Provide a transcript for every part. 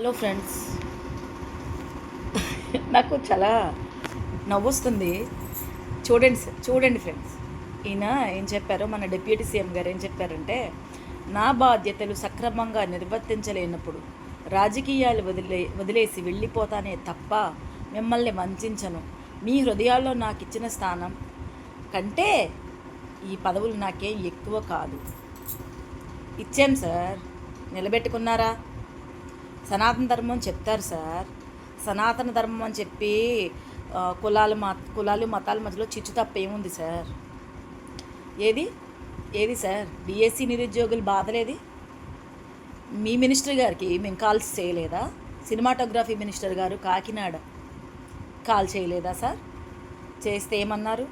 Hello friends నాకు చాలా నవ్వొస్తుంది. చూడండి సార్ చూడండి ఫ్రెండ్స్ ఈయన ఏం చెప్పారో మన డిప్యూటీ సీఎం గారు ఏం చెప్పారంటే నా బాధ్యతలు సక్రమంగా నిర్వర్తించలేనప్పుడు రాజకీయాలు వదిలే వదిలేసి వెళ్ళిపోతానే తప్ప మిమ్మల్ని వంచను. మీ హృదయాల్లో నాకు ఇచ్చిన స్థానం కంటే ఈ పదవులు నాకేం ఎక్కువ కాదు. ఇచ్చాం సార్. నిలబెట్టుకున్నారా? సనాతన ధర్మం చెప్తారు సార్. సనాతన ధర్మం అని చెప్పి కులాలు మత కులాలు మతాల మధ్యలో చిచ్చు తప్ప ఏముంది సార్? ఏది? ఏది సార్? బీఎస్సీ నిరుద్యోగులు బాధలేది మీ మినిస్టర్ గారికి మేము కాల్స్ చేయలేదా? సినిమాటోగ్రఫీ మినిస్టర్ గారు కాకినాడ కాల్ చేయలేదా సార్? చేస్తే ఏమన్నారు?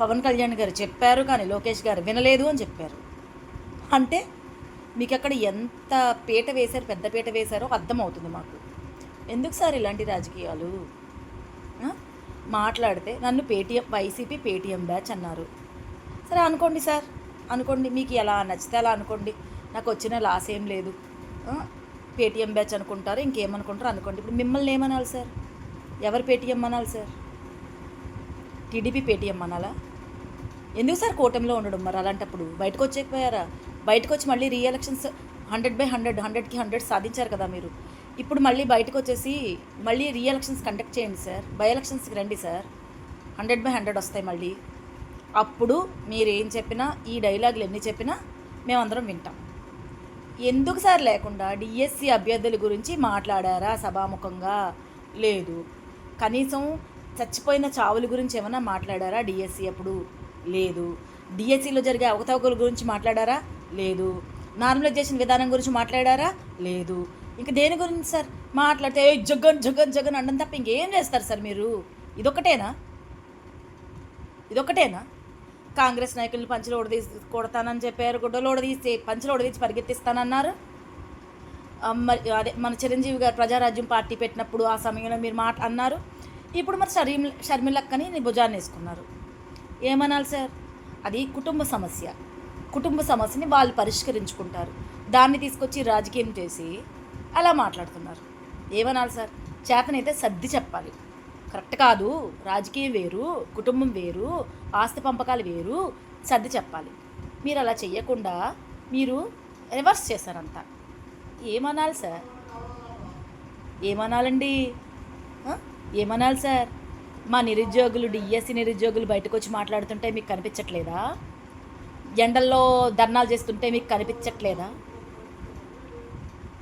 పవన్ కళ్యాణ్ గారు చెప్పారు కానీ లోకేష్ గారు వినలేదు అని చెప్పారు. అంటే మీకు అక్కడ ఎంత పీట వేశారు పెద్ద పీట వేశారో అర్థమవుతుంది మాకు. ఎందుకు సార్ ఇలాంటి రాజకీయాలు? మాట్లాడితే నన్ను పేటీఎం వైసీపీ పేటీఎం బ్యాచ్ అన్నారు. సరే అనుకోండి సార్ అనుకోండి మీకు ఎలా నచ్చితే అలా అనుకోండి. నాకు వచ్చిన లాస్ ఏం లేదు. పేటీఎం బ్యాచ్ అనుకుంటారు ఇంకేమనుకుంటారు అనుకోండి. ఇప్పుడు మిమ్మల్ని ఏమనాలి సార్? ఎవరు పేటీఎం అనాలి సార్? టీడీపీ పేటీఎం అనాలా? ఎందుకు సార్ కూటమిలో ఉండడం మరి అలాంటప్పుడు? బయటకు వచ్చేకపోయారా? బయటకు వచ్చి మళ్ళీ re elections hundred by hundred హండ్రెడ్కి హండ్రెడ్ సాధించారు కదా మీరు. ఇప్పుడు మళ్ళీ బయటకు వచ్చేసి మళ్ళీ రీ ఎలక్షన్స్ కండక్ట్ చేయండి సార్. బై ఎలక్షన్స్కి రండి సార్. హండ్రెడ్ బై హండ్రెడ్ వస్తాయి మళ్ళీ. అప్పుడు మీరు ఏం చెప్పినా ఈ డైలాగులు ఎన్ని చెప్పినా మేమందరం వింటాం. ఎందుకు సార్ లేకుండా డిఎస్సి అభ్యర్థుల గురించి మాట్లాడారా సభాముఖంగా? లేదు. కనీసం చచ్చిపోయిన చావుల గురించి ఏమైనా మాట్లాడారా డిఎస్సి అప్పుడు? లేదు. డిఎస్సిలో జరిగే అవకతవకల గురించి మాట్లాడారా? లేదు. నార్మలైజేషన్ విధానం గురించి మాట్లాడారా? లేదు. ఇంక దేని గురించి సార్ మాట్లాడితే జగన్ జగన్ జగన్ అనడం తప్ప ఇంకేం చేస్తారు సార్ మీరు? ఇదొక్కటేనా? ఇదొక్కటేనా? కాంగ్రెస్ నాయకులు పంచులు ఓడదీసి కొడతానని చెప్పారు గుడ్డలు ఓడదీసి పంచులు ఓడదీసి పరిగెత్తిస్తానన్నారు. మరి అదే మన చిరంజీవి గారు ప్రజారాజ్యం పార్టీ పెట్టినప్పుడు ఆ సమయంలో మీరు మాట అన్నారు. ఇప్పుడు మరి షర్మిల షర్మిలక్కని భుజాన్ని వేసుకున్నారు. ఏమనాలి సార్? అది కుటుంబ సమస్య. కుటుంబ సమస్యని వాళ్ళు పరిష్కరించుకుంటారు. దాన్ని తీసుకొచ్చి రాజకీయం చేసి అలా మాట్లాడుతున్నారు. ఏమనాలి సార్? చేతనైతే సర్ది చెప్పాలి. కరెక్ట్ కాదు. రాజకీయం వేరు కుటుంబం వేరు ఆస్తి పంపకాలు వేరు సర్ది చెప్పాలి. మీరు అలా చెయ్యకుండా మీరు రివర్స్ చేశారంతా. ఏమనాలి సార్? ఏమనాలండి? ఏమనాలి సార్? మా నిరుద్యోగులు డిఎస్సి నిరుద్యోగులు బయటకు వచ్చి మాట్లాడుతుంటే మీకు కనిపించట్లేదా? ఎండల్లో ధర్నాలు చేస్తుంటే మీకు కనిపించట్లేదా?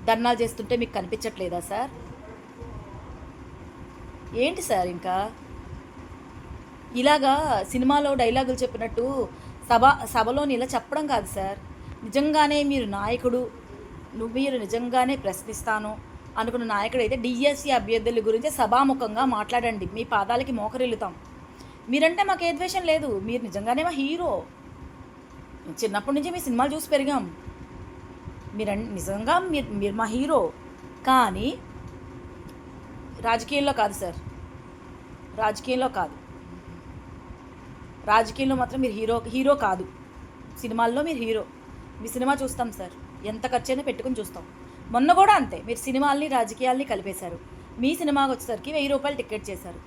ధర్నాలు చేస్తుంటే మీకు కనిపించట్లేదా సార్? ఏంటి సార్ ఇంకా? ఇలాగా సినిమాలో డైలాగులు చెప్పినట్టు సభ సభలోని ఇలా చెప్పడం కాదు సార్. నిజంగానే మీరు నాయకుడు నువ్వు మీరు నిజంగానే ప్రశ్నిస్తాను. అనుకున్న నాయకుడు అయితే డిఎస్సి అభ్యర్థుల గురించి సభాముఖంగా మాట్లాడండి. మీ పాదాలకి మోకరిల్లుతాం. మీరంటే మాకు ఏ ద్వేషం లేదు. మీరు నిజంగానే మా హీరో. చిన్నప్పటి నుంచి మీ సినిమాలు చూసి పెరిగాం. మీరు నిజంగా మీరు మీరు మా హీరో. కానీ రాజకీయంలో కాదు సార్. రాజకీయంలో కాదు. రాజకీయంలో మాత్రం మీరు హీరో హీరో కాదు. సినిమాల్లో మీరు హీరో. మీ సినిమా చూస్తాం సార్. ఎంత ఖర్చైనా పెట్టుకుని చూస్తాం. మొన్న కూడా అంతే మీరు సినిమాల్ని రాజకీయాల్ని కలిపేశారు. మీ సినిమాకి వచ్చేసరికి వెయ్యి రూపాయలు టికెట్ చేశారు.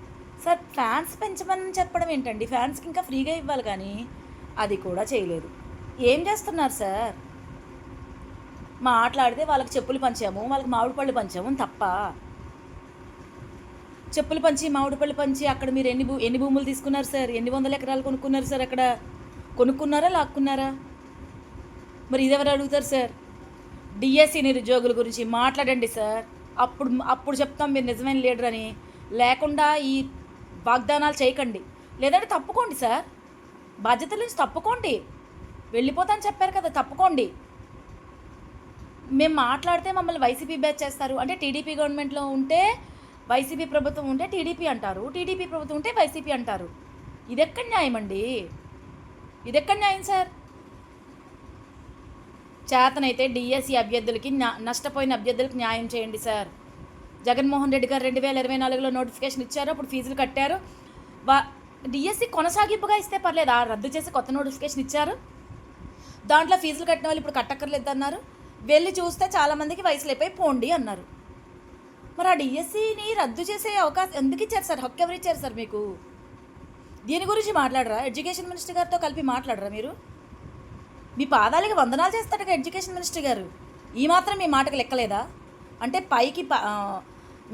సార్ ఫ్యాన్స్ పెంచమని చెప్పడం ఏంటండి? ఫ్యాన్స్కి ఇంకా ఫ్రీగా ఇవ్వాలి కానీ అది కూడా చేయలేదు. ఏం చేస్తున్నారు సార్? మాట్లాడితే వాళ్ళకి చెప్పులు పంచాము వాళ్ళకి మామిడి పళ్ళు పంచాము తప్ప. చెప్పులు పంచి మామిడి పళ్ళు పంచి అక్కడ మీరు ఎన్ని భూ ఎన్ని భూములు తీసుకున్నారు సార్? ఎన్ని వందల ఎకరాలు కొనుక్కున్నారు సార్ అక్కడ? కొనుక్కున్నారా లాక్కున్నారా? మరి ఇది ఎవరు అడుగుతారు సార్? డిఎస్సి నిరుద్యోగుల గురించి మాట్లాడండి సార్. అప్పుడు అప్పుడు చెప్తాం మీరు నిజమైన లీడర్ అని. లేకుండా ఈ వాగ్దానాలు చేయకండి. లేదంటే తప్పుకోండి సార్. బాధ్యతల నుంచి తప్పుకోండి. వెళ్ళిపోతాను చెప్పారు కదా తప్పుకోండి. మేము మాట్లాడితే మమ్మల్ని వైసీపీ బ్యాచ్ చేస్తారు. అంటే టీడీపీ గవర్నమెంట్లో ఉంటే వైసీపీ ప్రభుత్వం ఉంటే టీడీపీ అంటారు. టీడీపీ ప్రభుత్వం ఉంటే వైసీపీ అంటారు. ఇది ఎక్కడ న్యాయం అండి ఇది ఎక్కడ న్యాయం సార్? చేతనైతే డిఎస్సి అభ్యర్థులకి నష్టపోయిన అభ్యర్థులకు న్యాయం చేయండి సార్. జగన్మోహన్ రెడ్డి గారు రెండు వేల ఇరవై నాలుగులో నోటిఫికేషన్ ఇచ్చారు అప్పుడు ఫీజులు కట్టారు. వా డిఎస్సి కొనసాగింపుగా ఇస్తే పర్లేదు? ఆ రద్దు చేసి కొత్త నోటిఫికేషన్ ఇచ్చారు. దాంట్లో ఫీజులు కట్టిన వాళ్ళు ఇప్పుడు కట్టక్కర్లేదు అన్నారు వెళ్ళి చూస్తే చాలామందికి వయసులు అయిపోయి పోండి అన్నారు. మరి ఆ డిఎస్సిని రద్దు చేసే అవకాశం ఎందుకు ఇచ్చారు సార్? హక్కు ఎవరు ఇచ్చారు సార్ మీకు? దీని గురించి మాట్లాడరా? ఎడ్యుకేషన్ మినిస్టర్ గారితో కలిపి మాట్లాడరా మీరు? మీ పాదాలకి వందనాలు చేస్తాడు ఎడ్యుకేషన్ మినిస్టర్ గారు. ఈ మాత్రం మీ మాటకు లెక్కలేదా? అంటే పైకి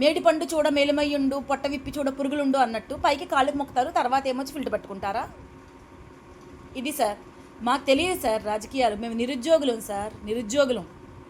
మేడి పండు చూడ మేలుమయ్యుండు పొట్ట విప్పి చూడ పురుగులుండు అన్నట్టు పైకి కాళ్ళకు మొక్కుతారు తర్వాత ఏమొచ్చి ఫిల్టర్ పట్టుకుంటారా? ఇది సార్ మాకు తెలియదు సార్ రాజకీయాలు. మేము నిరుద్యోగులం సార్ నిరుద్యోగులం.